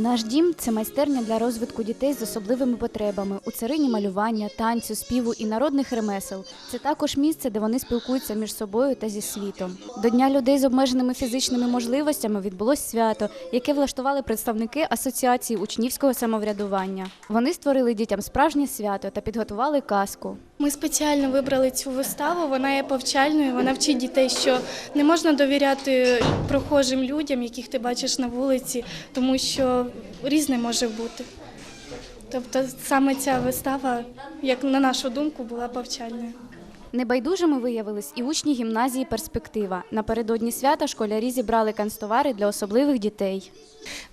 Наш дім це майстерня для розвитку дітей з особливими потребами у царині малювання, танцю, співу і народних ремесел. Це також місце, де вони спілкуються між собою та зі світом. До Дня людей з обмеженими фізичними можливостями відбулось свято, яке влаштували представники асоціації учнівського самоврядування. Вони створили дітям справжнє свято та підготували казку. Ми спеціально вибрали цю виставу. Вона є повчальною. Вона вчить дітей, що не можна довіряти прохожим людям, яких ти бачиш на вулиці, тому що різне може бути. Тобто саме ця вистава, як на нашу думку, була повчальною. Небайдужими виявились і учні гімназії Перспектива. Напередодні свята школярі зібрали канцтовари для особливих дітей.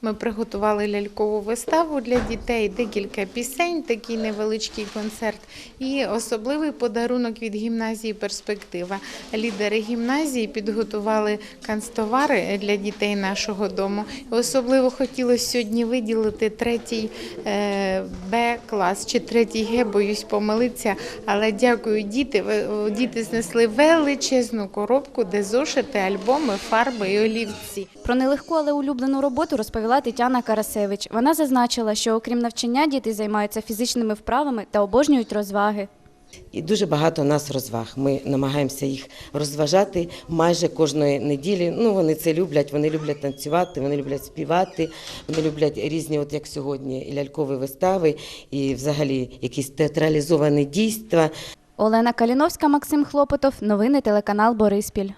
Ми приготували лялькову виставу для дітей, декілька пісень, такий невеличкий концерт і особливий подарунок від гімназії Перспектива. Лідери гімназії підготували канцтовари для дітей нашого дому. Особливо хотілося сьогодні виділити третій е, Б клас чи третій Г, боюсь помилитися. Але дякую, діти. Ви- Діти знесли величезну коробку, де зошити, альбоми, фарби і олівці. Про нелегку, але улюблену роботу розповіла Тетяна Карасевич. Вона зазначила, що окрім навчання діти займаються фізичними вправами та обожнюють розваги. І дуже багато у нас розваг. Ми намагаємося їх розважати майже кожної неділі. Ну вони це люблять. Вони люблять танцювати, вони люблять співати, вони люблять різні, от як сьогодні, і лялькові вистави, і взагалі якісь театралізовані дійства. Олена Каліновська, Максим Хлопотов. Новини телеканал Бориспіль.